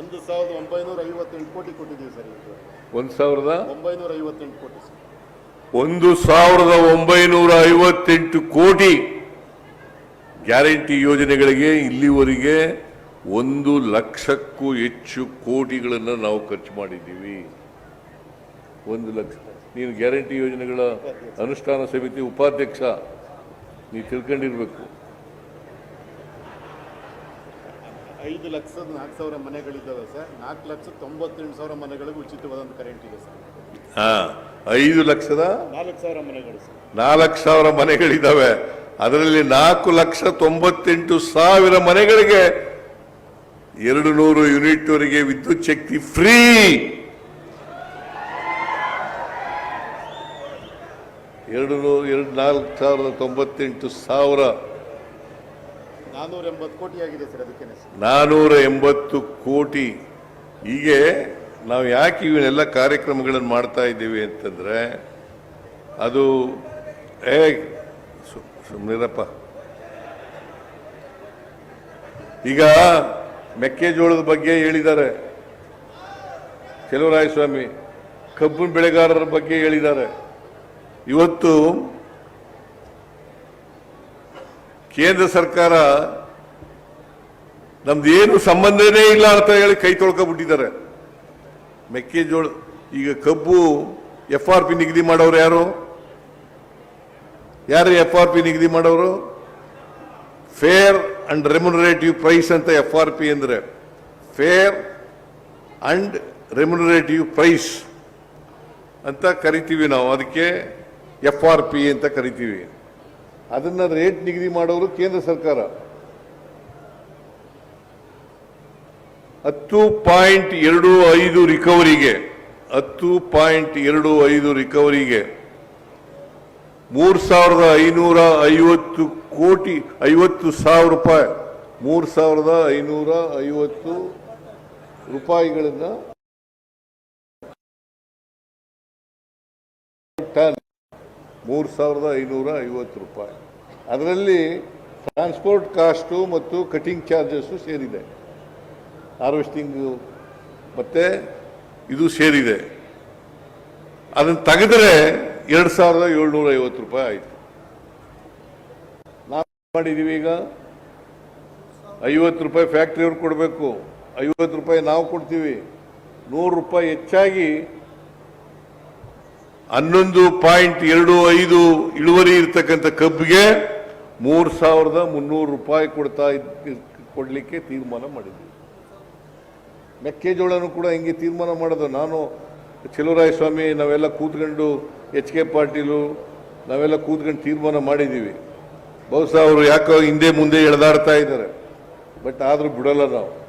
ಒಂದು ಸಾವಿರದ ಒಂಬೈನೂರ ಐವತ್ತೆಂಟು ಕೋಟಿ ಕೊಟ್ಟಿದ್ದೀವಿ ಸರ್ ಒಂದು ಸಾವಿರದ? ಒಂಬೈನೂರ ಐವತ್ತೆಂಟು ಕೋಟಿ ಸರ್. ಒಂದು ಸಾವಿರದ ಒಂಬೈನೂರ ಐವತ್ತೆಂಟು ಕೋಟಿ ಗ್ಯಾರಂಟಿ ಯೋಜನೆಗಳಿಗೆ ಇಲ್ಲಿವರೆಗೆ ಒಂದು ಲಕ್ಷಕ್ಕೂ ಹೆಚ್ಚು ಕೋಟಿಗಳನ್ನು ನಾವು ಖರ್ಚು ಮಾಡಿದ್ದೀವಿ. ಒಂದು ಲಕ್ಷ. ನೀನು ಗ್ಯಾರಂಟಿ ಯೋಜನೆಗಳ ಅನುಷ್ಠಾನ ಸಮಿತಿ ಉಪಾಧ್ಯಕ್ಷ. ನೀವು ತಿಳ್ಕೊಂಡಿರ್ಬೇಕು. ಐದು ಲಕ್ಷದ ನಾಲ್ಕು ಸಾವಿರ ಮನೆಗಳಿದ್ದಾವೆ ಸರ್. ನಾಲ್ಕು ಲಕ್ಷ ತೊಂಬತ್ತೆಂಟು ಸಾವಿರ ಮನೆಗಳಿಗೆ ಉಚಿತವಾದಂಥ ಕರೆಂಟ್ ಇದೆ ಸರ್. ಹಾ ಐದು ಲಕ್ಷದ ನಾಲ್ಕು ಸಾವಿರ ಮನೆಗಳು ಸರ್. ನಾಲ್ಕು ಸಾವಿರ ಮನೆಗಳಿದ್ದಾವೆ. ಅದರಲ್ಲಿ ನಾಲ್ಕು ಲಕ್ಷ ತೊಂಬತ್ತೆಂಟು ಸಾವಿರ ಮನೆಗಳಿಗೆ ಎರಡು ನೂರು ಯೂನಿಟ್ ವರೆಗೆ ವಿದ್ಯುತ್ ಶಕ್ತಿ ಫ್ರೀ. ಎರಡು ನೂರು ಎರಡು ನಾಲ್ಕು ಸಾವಿರದ ತೊಂಬತ್ತೆಂಟು ಸಾವಿರ ನಾನ್ನೂರ ಎಂಬತ್ತು ಕೋಟಿ ಆಗಿದೆ ಸರ್ ಅದಕ್ಕೆ ನಾನೂರ ಎಂಬತ್ತು ಕೋಟಿ. ಹೀಗೆ ನಾವು ಯಾಕೆ ಇವನ್ನೆಲ್ಲ ಕಾರ್ಯಕ್ರಮಗಳನ್ನು ಮಾಡ್ತಾ ಇದ್ದೀವಿ ಅಂತಂದ್ರೆ ಅದು, ಏ ಸುಮ್ನಿರಪ್ಪ. ಈಗ ಮೆಕ್ಕೆಜೋಳದ ಬಗ್ಗೆ ಹೇಳಿದ್ದಾರೆ. ಸ್ವಾಮಿ ಕಬ್ಬಿನ ಬೆಳೆಗಾರರ ಬಗ್ಗೆ ಹೇಳಿದ್ದಾರೆ. ಇವತ್ತು ಕೇಂದ್ರ ಸರ್ಕಾರ ನಮ್ದು ಏನು ಸಂಬಂಧನೇ ಇಲ್ಲ ಅಂತ ಹೇಳಿ ಕೈ ತೊಳ್ಕೊಬಿಟ್ಟಿದ್ದಾರೆ. ಮೆಕ್ಕೆಜೋಳ, ಈಗ ಕಬ್ಬು ಎಫ್ ಆರ್ ಪಿ ನಿಗದಿ ಮಾಡೋರು ಯಾರು? ಯಾರು ಎಫ್ ಆರ್ ಪಿ ನಿಗದಿ ಮಾಡೋರು? ಫೇರ್ ಅಂಡ್ ರೆಮ್ಯುನರೇಟಿವ್ ಪ್ರೈಸ್ ಅಂತ ಎಫ್ ಆರ್ ಪಿ ಅಂದರೆ ಫೇರ್ ಅಂಡ್ ರೆಮ್ಯುನರೇಟಿವ್ ಪ್ರೈಸ್ ಅಂತ ಕರಿತೀವಿ ನಾವು. ಅದಕ್ಕೆ ಎಫ್ ಆರ್ ಪಿ ಅಂತ ಕರಿತೀವಿ. ಅದನ್ನ ರೇಟ್ ನಿಗದಿ ಮಾಡೋರು ಕೇಂದ್ರ ಸರ್ಕಾರ. ಹತ್ತು ಪಾಯಿಂಟ್ ಎರಡು ಐದು ರಿಕವರಿಗೆ, ಹತ್ತು ಪಾಯಿಂಟ್ ಎರಡು ಐದು ರಿಕವರಿಗೆ ಮೂರು ಸಾವಿರದ ಐನೂರ ಐವತ್ತು ಕೋಟಿ, ಐವತ್ತು ಸಾವಿರ ರೂಪಾಯಿ, ಮೂರು ಸಾವಿರದ ಐನೂರ ಐವತ್ತು ರೂಪಾಯಿಗಳನ್ನ ಟನ್, ಮೂರು ಸಾವಿರದ ಐನೂರ ಐವತ್ತು ರೂಪಾಯಿ. ಅದರಲ್ಲಿ ಟ್ರಾನ್ಸ್ಪೋರ್ಟ್ ಕಾಸ್ಟು ಮತ್ತು ಕಟಿಂಗ್ ಚಾರ್ಜಸ್ಸು ಸೇರಿದೆ. ಹಾರ್ವೆಸ್ಟಿಂಗು ಮತ್ತು ಇದು ಸೇರಿದೆ. ಅದನ್ನು ತೆಗೆದ್ರೆ ಎರಡು ಸಾವಿರದ ಏಳ್ನೂರ ಐವತ್ತು ರೂಪಾಯಿ ಆಯಿತು. ನಾವು ಮಾಡಿದ್ದೀವಿ ಈಗ? ಐವತ್ತು ರೂಪಾಯಿ ಫ್ಯಾಕ್ಟ್ರಿಯವ್ರು ಕೊಡಬೇಕು. ಐವತ್ತು ರೂಪಾಯಿ ನಾವು ಕೊಡ್ತೀವಿ. ನೂರು ರೂಪಾಯಿ ಹೆಚ್ಚಾಗಿ ಹನ್ನೊಂದು ಪಾಯಿಂಟ್ ಎರಡು ಐದು ಇಳುವರಿ ಇರ್ತಕ್ಕಂಥ ಕಬ್ಬಿಗೆ ಮೂರು ಸಾವಿರದ ಮುನ್ನೂರು ರೂಪಾಯಿ ಕೊಡ್ತಾ ಇದ್- ಕೊಡಲಿಕ್ಕೆ ತೀರ್ಮಾನ ಮಾಡಿದ್ವಿ ಮೆಕ್ಕೆಜೋಳನು ಕೂಡ ಹಿಂಗೆ ತೀರ್ಮಾನ ಮಾಡೋದು ನಾನು ಸ್ವಾಮಿ ನಾವೆಲ್ಲ ಕೂತ್ಕೊಂಡು ಎಚ್ ಕೆ ಪಾಟೀಲು, ನಾವೆಲ್ಲ ಕೂತ್ಕೊಂಡು ತೀರ್ಮಾನ ಮಾಡಿದ್ದೀವಿ. ಬಹುಶಃ ಅವರು ಯಾಕೋ ಹಿಂದೆ ಮುಂದೆ ಎಳೆದಾಡ್ತಾ ಇದ್ದಾರೆ. ಬಟ್ ಆದರೂ ಬಿಡೋಲ್ಲ ನಾವು.